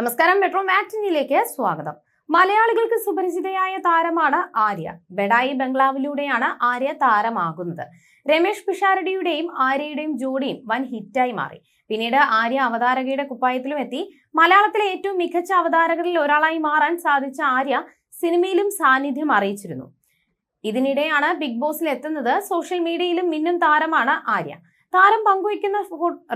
നമസ്കാരം. മെട്രോ മാറ്റിനിലേക്ക് സ്വാഗതം. മലയാളികൾക്ക് സുപരിചിതയായ താരമാണ് ആര്യ. ബെഡായി ബംഗ്ലാവിലൂടെയാണ് ആര്യ താരമാകുന്നത്. രമേഷ് പിഷാരടിയുടെയും ആര്യയുടെയും ജോഡിയും വൻ ഹിറ്റായി മാറി. പിന്നീട് ആര്യ അവതാരകയുടെ കുപ്പായത്തിലും എത്തി. മലയാളത്തിലെ ഏറ്റവും മികച്ച അവതാരകരിൽ ഒരാളായി മാറാൻ സാധിച്ച ആര്യ സിനിമയിലും സാന്നിധ്യം അറിയിച്ചിരുന്നു. ഇതിനിടെയാണ് ബിഗ് ബോസിൽ എത്തുന്നത്. സോഷ്യൽ മീഡിയയിലും മിന്നും താരമാണ് ആര്യ. താരം പങ്കുവയ്ക്കുന്ന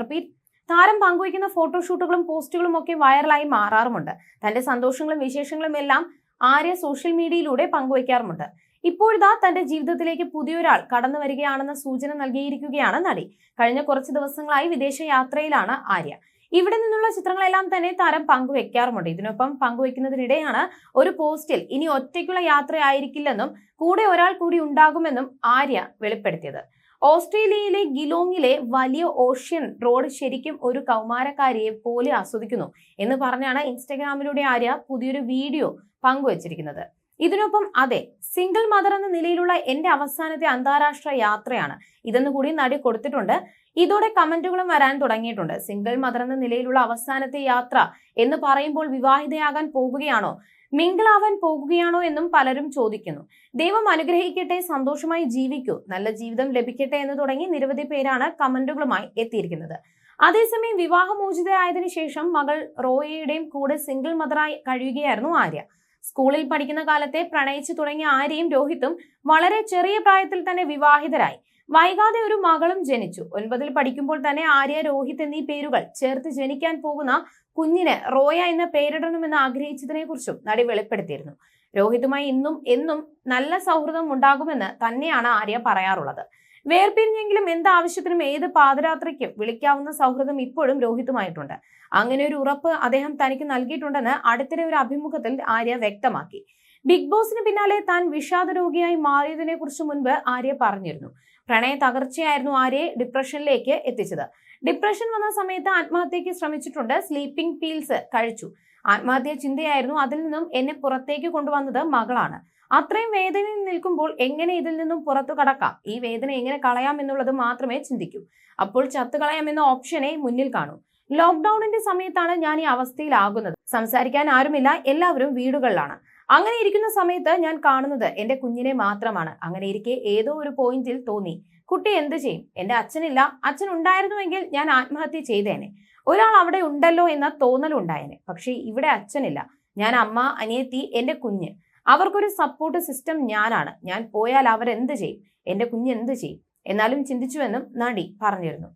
റിപ്പീറ്റ് താരം പങ്കുവയ്ക്കുന്ന ഫോട്ടോഷൂട്ടുകളും പോസ്റ്റുകളും ഒക്കെ വൈറലായി മാറാറുമുണ്ട്. തന്റെ സന്തോഷങ്ങളും വിശേഷങ്ങളും എല്ലാം ആര്യ സോഷ്യൽ മീഡിയയിലൂടെ പങ്കുവയ്ക്കാറുമുണ്ട്. ഇപ്പോഴിതാ തന്റെ ജീവിതത്തിലേക്ക് പുതിയൊരാൾ കടന്നു വരികയാണെന്ന സൂചന നൽകിയിരിക്കുകയാണ് നടി. കഴിഞ്ഞ കുറച്ച് ദിവസങ്ങളായി വിദേശ യാത്രയിലാണ് ആര്യ. ഇവിടെ നിന്നുള്ള ചിത്രങ്ങളെല്ലാം തന്നെ താരം പങ്കുവെക്കാറുമുണ്ട് ഇതിനൊപ്പം പങ്കുവെക്കുന്നതിനിടെയാണ് ഒരു പോസ്റ്റിൽ ഇനി ഒറ്റയ്ക്കുള്ള യാത്രയായിരിക്കില്ലെന്നും കൂടെ ഒരാൾ കൂടി ഉണ്ടാകുമെന്നും ആര്യ വെളിപ്പെടുത്തിയത്. ഓസ്ട്രേലിയയിലെ ഗിലോങ്ങിലെ വലിയ ഓഷ്യൻ റോഡ് ശരിക്കും ഒരു കൗമാരക്കാരിയെ പോലെ ആസ്വദിക്കുന്നു എന്ന് പറഞ്ഞാണ് ഇൻസ്റ്റഗ്രാമിലൂടെ ആര്യ പുതിയൊരു വീഡിയോ പങ്കുവച്ചിരിക്കുന്നത്. ഇതിനൊപ്പം അതെ സിംഗിൾ മദർ എന്ന നിലയിലുള്ള എന്റെ അവസാനത്തെ അന്താരാഷ്ട്ര യാത്രയാണ്. ഇതെന്ന് കൂടി നടി കൊടുത്തിട്ടുണ്ട്. ഇതോടെ കമന്റുകളും വരാൻ തുടങ്ങിയിട്ടുണ്ട്. സിംഗിൾ മദർ എന്ന നിലയിലുള്ള അവസാനത്തെ യാത്ര എന്ന് പറയുമ്പോൾ വിവാഹിതയാകാൻ പോകുകയാണോ? മിങ്കിളാവാൻ പോകുകയാണോ എന്നും പലരും ചോദിക്കുന്നു. ദൈവം അനുഗ്രഹിക്കട്ടെ സന്തോഷമായി ജീവിക്കൂ നല്ല ജീവിതം ലഭിക്കട്ടെ എന്ന് തുടങ്ങി നിരവധി പേരാണ് കമന്റുകളുമായി എത്തിയിരിക്കുന്നത്. അതേസമയം വിവാഹമോചിതയായതിനു ശേഷം മകൾ റോയയുടെയും കൂടെ സിംഗിൾ മദറായി കഴിയുകയായിരുന്നു ആര്യ. സ്കൂളിൽ പഠിക്കുന്ന കാലത്തെ പ്രണയിച്ചു തുടങ്ങിയ ആര്യയും രോഹിത്തും വളരെ ചെറിയ പ്രായത്തിൽ തന്നെ വിവാഹിതരായി. വൈകാതെ ഒരു മകളും ജനിച്ചു. ഒൻപതിൽ പഠിക്കുമ്പോൾ തന്നെ ആര്യ രോഹിത് എന്നീ പേരുകൾ ചേർത്ത് ജനിക്കാൻ പോകുന്ന കുഞ്ഞിന് റോയ എന്ന പേരിടണമെന്ന് ആഗ്രഹിച്ചതിനെ കുറിച്ചും നടി വെളിപ്പെടുത്തിയിരുന്നു. രോഹിതുമായി ഇന്നും എന്നും നല്ല സൗഹൃദം ഉണ്ടാകുമെന്ന് തന്നെയാണ് ആര്യ പറയാറുള്ളത്. വേർപിരിഞ്ഞെങ്കിലും എന്താവശ്യത്തിനും ഏത് പാദയാത്രയ്ക്കും വിളിക്കാവുന്ന സൗഹൃദം ഇപ്പോഴും രോഹിതുമായിട്ടുണ്ട് അങ്ങനെ ഒരു ഉറപ്പ് അദ്ദേഹം തനിക്ക് നൽകിയിട്ടുണ്ടെന്ന് അടുത്തിടെ ഒരു അഭിമുഖത്തിൽ ആര്യ വ്യക്തമാക്കി. ബിഗ് ബോസിന് പിന്നാലെ താൻ വിഷാദ രോഗിയായി മാറിയതിനെ കുറിച്ച് മുൻപ് ആര്യ പറഞ്ഞിരുന്നു. പ്രണയ തകർച്ചയായിരുന്നു ആര്യ ഡിപ്രഷനിലേക്ക് എത്തിച്ചത്. ഡിപ്രഷൻ വന്ന സമയത്ത് ആത്മഹത്യക്ക് ശ്രമിച്ചിട്ടുണ്ട് സ്ലീപ്പിംഗ് പീൽസ് കഴിച്ചു. ആത്മഹത്യ ചിന്തയായിരുന്നു അതിൽ നിന്നും എന്നെ പുറത്തേക്ക് കൊണ്ടുവന്നത് മകളാണ്. അത്രയും വേദനയിൽ നിൽക്കുമ്പോൾ എങ്ങനെ ഇതിൽ നിന്നും പുറത്തു കടക്കാം? ഈ വേദന എങ്ങനെ കളയാം എന്നുള്ളത് മാത്രമേ ചിന്തിക്കൂ. അപ്പോൾ ചത്തു കളയാം എന്ന ഓപ്ഷനെ മുന്നിൽ കാണൂ. ലോക്ക്ഡൌണിന്റെ സമയത്താണ് ഞാൻ ഈ അവസ്ഥയിലാകുന്നത്. സംസാരിക്കാൻ ആരുമില്ല എല്ലാവരും വീടുകളിലാണ്. അങ്ങനെ ഇരിക്കുന്ന സമയത്ത് ഞാൻ കാണുന്നത് എന്റെ കുഞ്ഞിനെ മാത്രമാണ്. അങ്ങനെ ഇരിക്കെ ഏതോ ഒരു പോയിന്റിൽ തോന്നി. കുട്ടി എന്ത് ചെയ്യും? എന്റെ അച്ഛനില്ല. അച്ഛൻ ഉണ്ടായിരുന്നുവെങ്കിൽ ഞാൻ ആത്മഹത്യ ചെയ്തേനെ. ഒരാൾ അവിടെ ഉണ്ടല്ലോ എന്ന തോന്നലുണ്ടായേനെ. പക്ഷേ ഇവിടെ അച്ഛനില്ല. ഞാൻ അമ്മ അനിയത്തി എന്റെ കുഞ്ഞ്. അവർക്കൊരു സപ്പോർട്ട് സിസ്റ്റം ഞാനാണ്. ഞാൻ പോയാൽ അവർ അവരെന്ത് ചെയ്യും? എന്റെ കുഞ്ഞ് എന്ത് ചെയ്യും? എന്നാലും ചിന്തിച്ചുവെന്നും നടി പറഞ്ഞിരുന്നു.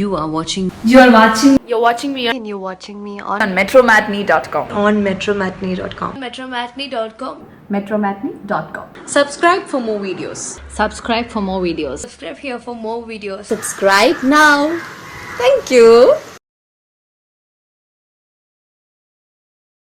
You are watching you are watching you are watching me and you are watching me on metromatinee dot com on metromatinee dot com metromatinee dot com metromatney.com dot com subscribe for more videos subscribe for more videos subscribe here for more videos subscribe now thank you